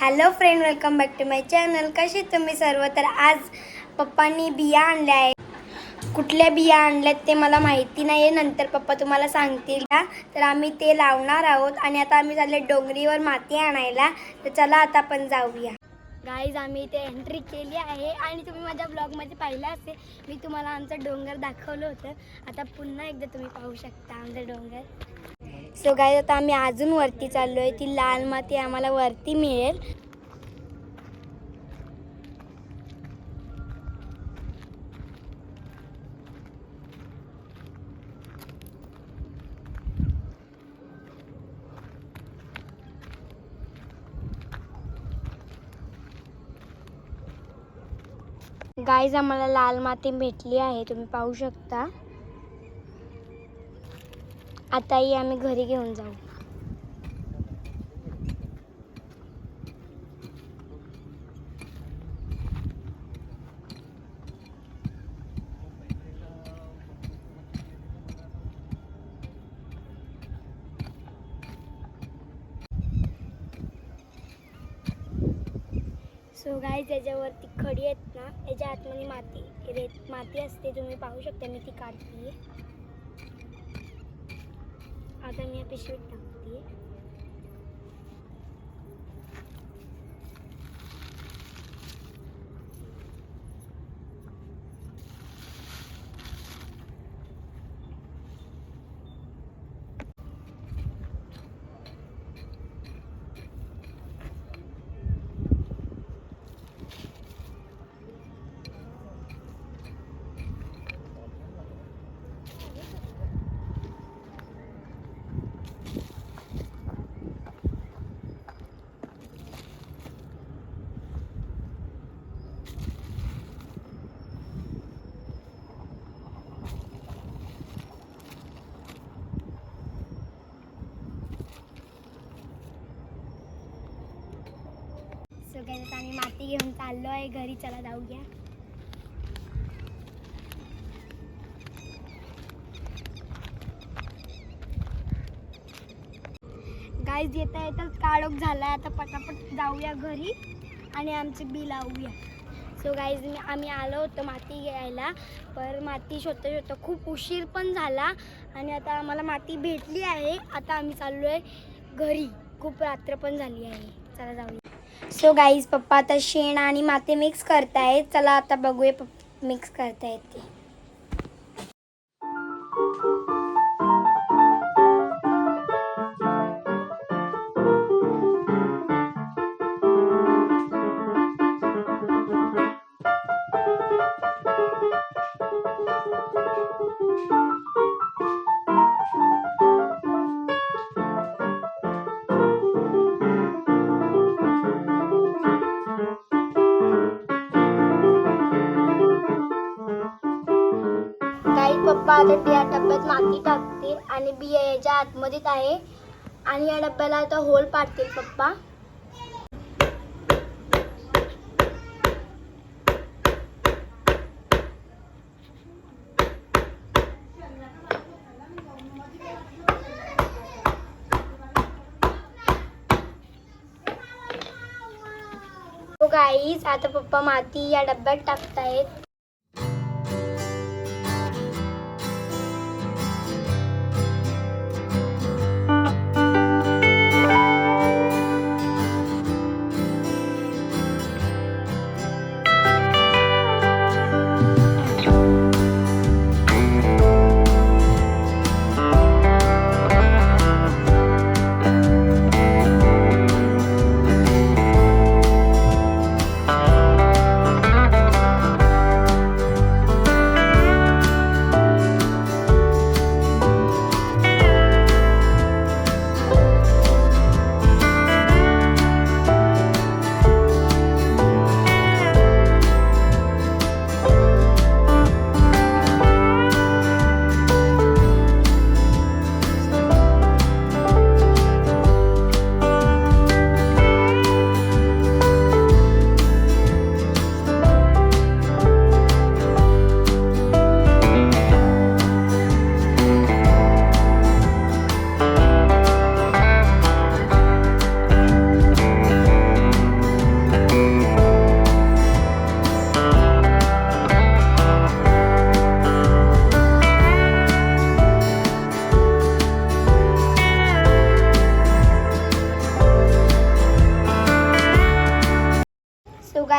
Hello friend welcome back to my channel कसे तुम्ही सर्व? तर आज पप्पांनी बिया आणल्या आहेत. कुठल्या बिया आणल्यात ते मला माहिती नाही आहे नंतर पप्पा तुम्हाला सांगतील का? तर आम्ही ते लावणार आहोत आणि आता आम्ही चालले डोंगरीवर माती आणायला. तर चला आता आपण जाऊया. गाईज आम्ही इथे एंट्री केली आहे आणि तुम्ही माझ्या ब्लॉगमध्ये पाहिलं असेल मी तुम्हाला आमचं डोंगर दाखवलं होतं. आता पुन्हा एकदा तुम्ही पाहू शकता आमचं डोंगर. सो गाईज आता आम्ही अजून वरती चाललो आहे ती लाल माती आम्हाला वरती मिळेल. गाईज आम्हाला लाल माती भेटली आहे. तुम्ही पाहू शकता. आताही आम्ही घरी घेऊन जाऊ. सो गाय त्याच्यावरती खडी आहेत ना याच्या आतमध्ये माती रेत माती असते तुम्ही पाहू शकता मी ती काढते. आता मी या पिशवीत टाकते सो काय आता आम्ही माती घेऊन चाललो आहे. घरी चला जाऊया. गाईज येता येताच काळोख झाला आता पटापट जाऊया घरी आणि आमचे बी लावूया. सो गाईज मी आम्ही आलो होतो माती घ्यायला पर माती शोधता शोधता खूप उशीर पण झाला आणि आता आम्हाला माती भेटली आहे. आता आम्ही चाललो आहे घरी. खूप रात्र पण झाली आहे. चला जाऊया. सो गाईज पप्पा आता शेण आणि माती मिक्स करतायत चला आता बघूया पप्पा मिक्स करतायत ते काही पप्पा आता त्या डब्यात माती टाकतील आणि बिया याच्या आतमध्येच आहे. आणि या डब्याला आता होल पाडतील पप्पा. हो, गाईज आता पप्पा माती या डब्यात टाकतायत.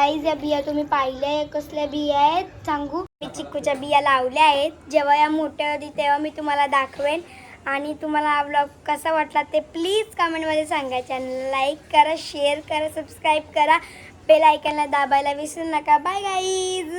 गाईज या बिया तुम्ही पाहिल्या कसल्या बिया आहेत सांगू? मी चिक्कूच्या बिया लावल्या आहेत. जेव्हा या मोठ्या होती तेव्हा मी तुम्हाला दाखवेन. आणि तुम्हाला हा ब्लॉग कसा वाटला ते प्लीज कमेंटमध्ये सांगा. चॅनल लाईक करा शेअर करा सबस्क्राईब करा. बेल आयकनला दाबायला विसरू नका. Bye guys